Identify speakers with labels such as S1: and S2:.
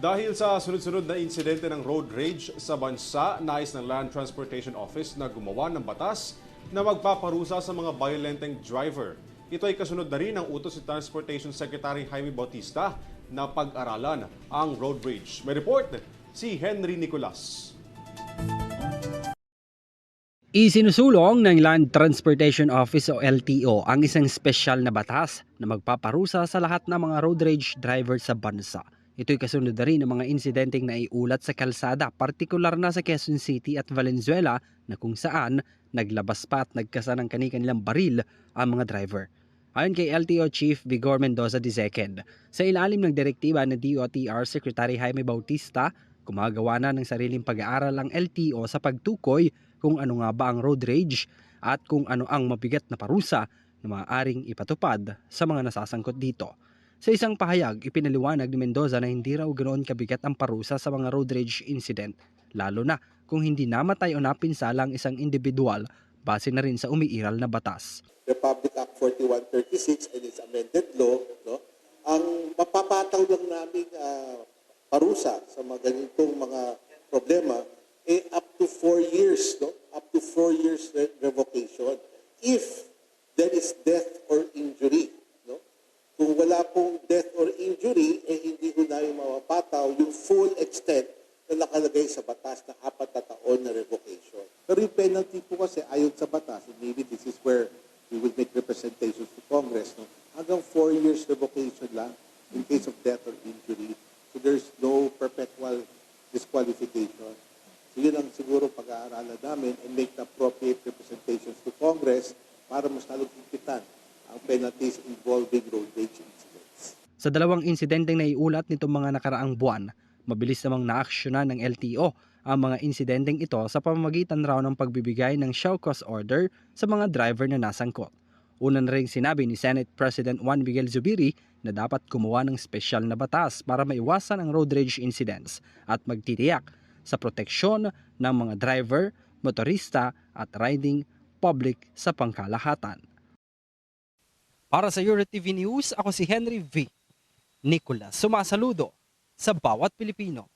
S1: Dahil sa sunod-sunod na insidente ng road rage sa bansa, nais ng Land Transportation Office na gumawa ng batas na magpaparusa sa mga violenteng driver. Ito ay kasunod na rin ng utos si Transportation Secretary Jaime Bautista na pag-aralan ang road rage. May report si Henry Nicolas.
S2: Isinusulong ng Land Transportation Office o LTO ang isang espesyal na batas na magpaparusa sa lahat ng mga road rage driver sa bansa. Ito'y kasunod na rin ng mga insidenteng naiulat sa kalsada, partikular na sa Quezon City at Valenzuela na kung saan naglabas pa at nagkasa ng kanilang baril ang mga driver. Ayon kay LTO Chief Vigor Mendoza II, sa ilalim ng direktiba ng DOTR Secretary Jaime Bautista, gumagawa na ng sariling pag-aaral ang LTO sa pagtukoy kung ano nga ba ang road rage at kung ano ang mabigat na parusa na maaaring ipatupad sa mga nasasangkot dito. Sa isang pahayag, ipinaliwanag ni Mendoza na hindi raw ganoon kabigat ang parusa sa mga road rage incident, lalo na kung hindi namatay o napinsala ang isang individual base na rin sa umiiral na batas.
S3: Republic Act 4136 and its amended law, no? Ang mapapataw lang namin ah, parusa sa mga ganitong mga problema eh up to four years, no? Up to four years re- revocation. If there is death or injury, no? Kung wala pong death or injury, eh hindi ko namin mapapataw yung full extent na nakalagay sa batas na apat na taon na revocation. Pero yung penalty po kasi ayon sa batas, and maybe this is where we will make representations to Congress, no? hanggang four years revocation lang in case of death or injury. So there's no perpetual disqualification. So yun ang siguro pag-aaralan namin and make the appropriate representations to Congress para mas lalong higpitan ang penalties involving road rage incidents.
S2: Sa dalawang insidenteng naiulat nitong mga nakaraang buwan, mabilis namang naaksyonan ng LTO ang mga insidenteng ito sa pamamagitan raw ng pagbibigay ng show cause order sa mga driver na nasangkot. Una na rin sinabi ni Senate President Juan Miguel Zubiri na dapat gumawa ng espesyal na batas para maiwasan ang road rage incidents at magtitiyak sa proteksyon ng mga driver, motorista at riding public sa pangkalahatan. Para sa Euro TV News, ako si Henry V. Nicolas, sumasaludo sa bawat Pilipino.